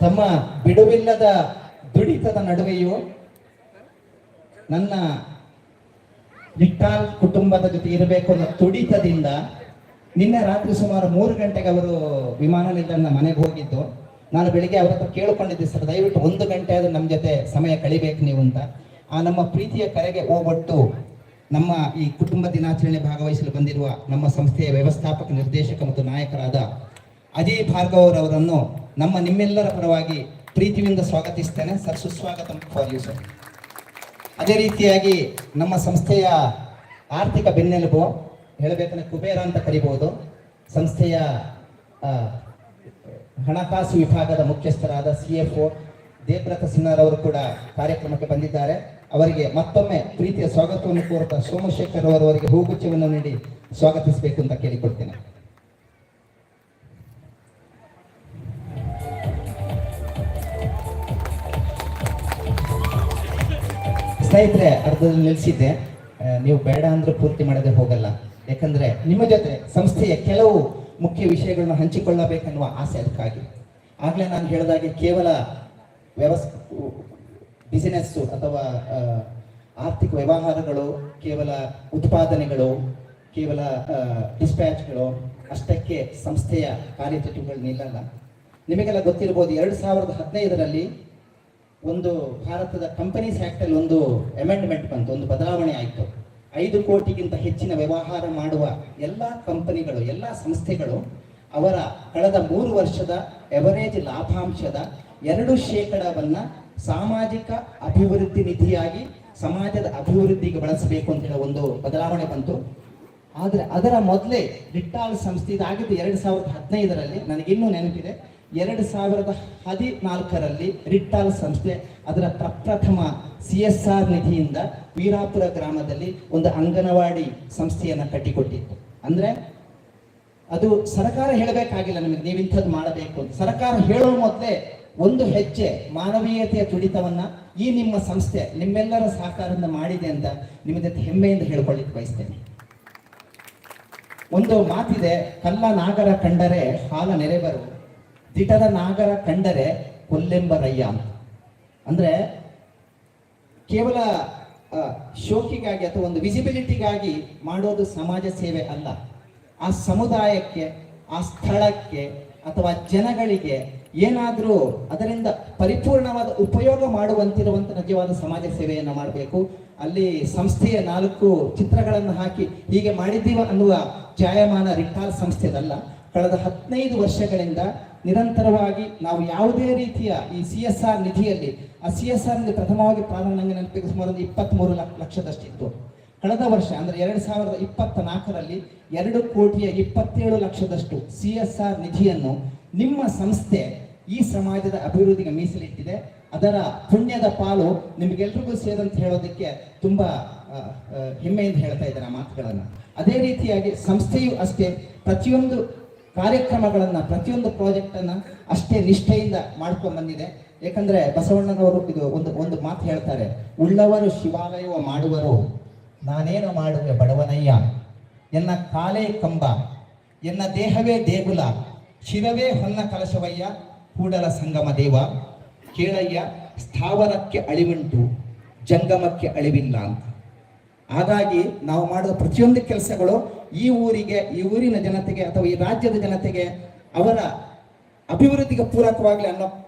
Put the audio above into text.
ತಮ್ಮ ಬಿಡುವಿಲ್ಲದ ದುಡಿತದ ನಡುವೆಯೂ ನನ್ನ ವಿಠಾಲ್ ಕುಟುಂಬದ ಜೊತೆ ಇರಬೇಕು ಅನ್ನೋ ತುಡಿತದಿಂದ ನಿನ್ನೆ ರಾತ್ರಿ ಸುಮಾರು ಮೂರು ಗಂಟೆಗೆ ಅವರು ವಿಮಾನ ನಿಲ್ದಾಣ ಮನೆಗೆ ಹೋಗಿದ್ದು. ನಾನು ಬೆಳಿಗ್ಗೆ ಅವ್ರ ಹತ್ರ ಕೇಳಿಕೊಂಡಿದ್ದೆ, ಸರ್, ದಯವಿಟ್ಟು ಒಂದು ಗಂಟೆ ಆದ್ರೂ ನಮ್ಮ ಜೊತೆ ಸಮಯ ಕಳಿಬೇಕು ನೀವು ಅಂತ. ಆ ನಮ್ಮ ಪ್ರೀತಿಯ ಕರೆಗೆ ಹೋಗೊಟ್ಟು ನಮ್ಮ ಈ ಕುಟುಂಬ ದಿನಾಚರಣೆ ಭಾಗವಹಿಸಲು ಬಂದಿರುವ ನಮ್ಮ ಸಂಸ್ಥೆಯ ವ್ಯವಸ್ಥಾಪಕ ನಿರ್ದೇಶಕ ಮತ್ತು ನಾಯಕರಾದ ಅಜಯ್ ಭಾರ್ಗವರವರನ್ನು ನಮ್ಮ ನಿಮ್ಮೆಲ್ಲರ ಪರವಾಗಿ ಪ್ರೀತಿಯಿಂದ ಸ್ವಾಗತಿಸ್ತೇನೆ. ಸರ್, ಸುಸ್ವಾಗತ ಫಾರ್ ಯು ಸರ್ ಅದೇ ರೀತಿಯಾಗಿ ನಮ್ಮ ಸಂಸ್ಥೆಯ ಆರ್ಥಿಕ ಬೆನ್ನೆಲುಬು, ಹೇಳಬೇಕಂದ್ರೆ ಕುಬೇರ ಅಂತ ಕರಿಬಹುದು ಸಂಸ್ಥೆಯ ಹಣಕಾಸು ವಿಭಾಗದ ಮುಖ್ಯಸ್ಥರಾದ ಸಿ ಎಫ್ ಒ ದೇವ್ರತ ಸಿನ್ಹಾರವರು ಕೂಡ ಕಾರ್ಯಕ್ರಮಕ್ಕೆ ಬಂದಿದ್ದಾರೆ. ಅವರಿಗೆ ಮತ್ತೊಮ್ಮೆ ಪ್ರೀತಿಯ ಸ್ವಾಗತವನ್ನು ಕೋರುತ್ತಾ ಸೋಮಶೇಖರ್ ಅವರವರಿಗೆ ಹೂಗುಚ್ಛವನ್ನು ನೀಡಿ ಸ್ವಾಗತಿಸಬೇಕು ಅಂತ ಕೇಳಿಕೊಳ್ತೇನೆ. ಸ್ನೇಹಿತರೆ, ಅರ್ಧದಲ್ಲಿ ನಿಲ್ಲಿಸಿದ್ದೆ ನೀವು ಬೇಡ ಅಂದ್ರೆ ಪೂರ್ತಿ ಮಾಡದೆ ಹೋಗಲ್ಲ. ಯಾಕಂದ್ರೆ ನಿಮ್ಮ ಜೊತೆ ಸಂಸ್ಥೆಯ ಕೆಲವು ಮುಖ್ಯ ವಿಷಯಗಳನ್ನ ಹಂಚಿಕೊಳ್ಳಬೇಕೆನ್ನುವ ಆಸೆ ಅದಕ್ಕಾಗಿ. ಆಗ್ಲೇ ನಾನು ಹೇಳಿದಾಗೆ ಕೇವಲ ವ್ಯವಸ್ ಬಿಸಿನೆಸ್ಸು ಅಥವಾ ಆರ್ಥಿಕ ವ್ಯವಹಾರಗಳು, ಕೇವಲ ಉತ್ಪಾದನೆಗಳು, ಕೇವಲ ಡಿಸ್ಪ್ಯಾಚ್ಗಳು ಅಷ್ಟಕ್ಕೆ ಸಂಸ್ಥೆಯ ಕಾರ್ಯಚಟುವಟಿಕೆಗಳು ನಿಲ್ಲಲ್ಲ ನಿಮಗೆಲ್ಲ ಗೊತ್ತಿರ್ಬೋದು, ಎರಡು ಸಾವಿರದ ಹದಿನೈದರಲ್ಲಿ ಒಂದು ಭಾರತದ ಕಂಪನೀಸ್ ಆಕ್ಟ್ ಅಲ್ಲಿ ಒಂದು ಅಮೆಂಡ್ಮೆಂಟ್ ಬಂತು, ಒಂದು ಬದಲಾವಣೆ ಆಯಿತು. ಐದು ಕೋಟಿಗಿಂತ ಹೆಚ್ಚಿನ ವ್ಯವಹಾರ ಮಾಡುವ ಎಲ್ಲ ಕಂಪನಿಗಳು ಎಲ್ಲ ಸಂಸ್ಥೆಗಳು ಅವರ ಕಳೆದ ಮೂರು ವರ್ಷದ ಎವರೇಜ್ ಲಾಭಾಂಶದ ಎರಡು ಶೇಕಡವನ್ನ ಸಾಮಾಜಿಕ ಅಭಿವೃದ್ಧಿ ನಿಧಿಯಾಗಿ ಸಮಾಜದ ಅಭಿವೃದ್ಧಿಗೆ ಬಳಸಬೇಕು ಅಂತ ಹೇಳೋ ಒಂದು ಬದಲಾವಣೆ ಬಂತು. ಆದ್ರೆ ಅದರ ಮೊದಲೇ ಡಿಟ್ಟಾಲ್ ಸಂಸ್ಥೆ ಇದಾಗಿದ್ದು ಎರಡು ಸಾವಿರದ ಹದಿನೈದರಲ್ಲಿ ನನಗಿನ್ನೂ ನೆನಪಿದೆ. ಎರಡು ಸಾವಿರದ ಹದಿನಾಲ್ಕರಲ್ಲಿ ರಿಟ್ಟಾಲ್ ಸಂಸ್ಥೆ ಅದರ ಪ್ರಪ್ರಥಮ ಸಿ ಎಸ್ ಆರ್ ನಿಧಿಯಿಂದ ವೀರಾಪುರ ಗ್ರಾಮದಲ್ಲಿ ಒಂದು ಅಂಗನವಾಡಿ ಸಂಸ್ಥೆಯನ್ನ ಕಟ್ಟಿಕೊಟ್ಟಿತ್ತು. ಅಂದ್ರೆ ಅದು ಸರ್ಕಾರ ಹೇಳಬೇಕಾಗಿಲ್ಲ ನಮಗೆ, ನೀವು ಇಂಥದ್ದು ಮಾಡಬೇಕು ಅಂತ. ಸರ್ಕಾರ ಹೇಳೋ ಮೊದಲೇ ಒಂದು ಹೆಜ್ಜೆ ಮಾನವೀಯತೆಯ ತುಡಿತವನ್ನ ಈ ನಿಮ್ಮ ಸಂಸ್ಥೆ, ನಿಮ್ಮೆಲ್ಲರ ಸಹಕಾರದಿಂದ ಮಾಡಿದೆ ಅಂತ ನಿಮಗೆ ಹೆಮ್ಮೆಯಿಂದ ಹೇಳ್ಕೊಳ್ಳಿಕ್ಕೆ ಬಯಸ್ತೇನೆ. ಒಂದು ಮಾತಿದೆ, ಕಲ್ಲ ನಾಗರ ಕಂಡರೆ ಹಾಲ ನೆರೆಬರು. ದಿಟದ ನಾಗರ ಕಂಡರೆ ಕೊಲ್ಲೆಂಬರಯ್ಯ ಅಂತ. ಅಂದ್ರೆ ಕೇವಲ ಶೋಕಿಗಾಗಿ ಅಥವಾ ಒಂದು ವಿಸಿಬಿಲಿಟಿಗಾಗಿ ಮಾಡೋದು ಸಮಾಜ ಸೇವೆ ಅಲ್ಲ. ಆ ಸಮುದಾಯಕ್ಕೆ, ಆ ಸ್ಥಳಕ್ಕೆ ಅಥವಾ ಜನಗಳಿಗೆ ಏನಾದರೂ ಅದರಿಂದ ಪರಿಪೂರ್ಣವಾದ ಉಪಯೋಗ ಮಾಡುವಂತಿರುವಂಥ ನಿಜವಾದ ಸಮಾಜ ಸೇವೆಯನ್ನು ಮಾಡಬೇಕು. ಅಲ್ಲಿ ಸಂಸ್ಥೆಯ ನಾಲ್ಕು ಚಿತ್ರಗಳನ್ನು ಹಾಕಿ ಹೀಗೆ ಮಾಡಿದ್ದೀವ ಅನ್ನುವ ಜಾಯಮಾನ ರಿಟಾಲ್ ಸಂಸ್ಥೆದಲ್ಲ. ಕಳೆದ ಹದಿನೈದು ವರ್ಷಗಳಿಂದ ನಿರಂತರವಾಗಿ ನಾವು ಯಾವುದೇ ರೀತಿಯ ಈ ಸಿ ಎಸ್ ಆರ್ ನಿಧಿಯಲ್ಲಿ, ಆ ಸಿ ಎಸ್ ಆರ್ ಪ್ರಥಮವಾಗಿ ಪ್ರಾರಂಭ ನನಗೆ ನೆನಪಿಗೆ ಸುಮಾರು ಒಂದು ಇಪ್ಪತ್ತ್ಮೂರು ಲಕ್ಷ ಲಕ್ಷದಷ್ಟಿತ್ತು ಕಳೆದ ವರ್ಷ ಅಂದ್ರೆ ಎರಡು ಸಾವಿರದ ಇಪ್ಪತ್ತ ನಾಲ್ಕರಲ್ಲಿ ಎರಡು ಕೋಟಿಯ ಇಪ್ಪತ್ತೇಳು ಲಕ್ಷದಷ್ಟು ಸಿ ಎಸ್ ಆರ್ ನಿಧಿಯನ್ನು ನಿಮ್ಮ ಸಂಸ್ಥೆ ಈ ಸಮಾಜದ ಅಭಿವೃದ್ಧಿಗೆ ಮೀಸಲಿಟ್ಟಿದೆ. ಅದರ ಪುಣ್ಯದ ಪಾಲು ನಿಮಗೆಲ್ರಿಗೂ ಸೇರಂತ ಹೇಳೋದಕ್ಕೆ ತುಂಬಾ ಹೆಮ್ಮೆಯಿಂದ ಹೇಳ್ತಾ ಇದ್ದಾರೆ ಆ ಮಾತುಗಳನ್ನು. ಅದೇ ರೀತಿಯಾಗಿ ಸಂಸ್ಥೆಯು ಅಷ್ಟೇ ಪ್ರತಿಯೊಂದು ಕಾರ್ಯಕ್ರಮಗಳನ್ನ, ಪ್ರತಿಯೊಂದು ಪ್ರಾಜೆಕ್ಟನ್ನು ಅಷ್ಟೇ ನಿಷ್ಠೆಯಿಂದ ಮಾಡ್ಕೊಂಡು ಬಂದಿದೆ. ಏಕೆಂದರೆ ಬಸವಣ್ಣನವರು ಇದು ಒಂದು ಒಂದು ಮಾತು ಹೇಳ್ತಾರೆ, ಉಳ್ಳವರು ಶಿವಾಲಯವ ಮಾಡುವರು, ನಾನೇನು ಮಾಡುವೆ ಬಡವನಯ್ಯ? ಎನ್ನ ಕಾಲೇ ಕಂಬ, ಎನ್ನ ದೇಹವೇ ದೇಗುಲ, ಶಿರವೇ ಹೊನ್ನ ಕಲಶವಯ್ಯ, ಕೂಡಲ ಸಂಗಮ ದೇವ. ಕೇಳಯ್ಯ, ಸ್ಥಾವರಕ್ಕೆ ಅಳಿವುಂಟು, ಜಂಗಮಕ್ಕೆ ಅಳಿವಿಲ್ಲ ಅಂತ. ಹಾಗಾಗಿ ನಾವು ಮಾಡಿದ ಪ್ರತಿಯೊಂದು ಕೆಲಸಗಳು ಈ ಊರಿಗೆ, ಈ ಊರಿನ ಜನತೆಗೆ ಅಥವಾ ಈ ರಾಜ್ಯದ ಜನತೆಗೆ ಅವರ ಅಭಿವೃದ್ಧಿಗೆ ಪೂರಕವಾಗಲಿ ಅನ್ನೋ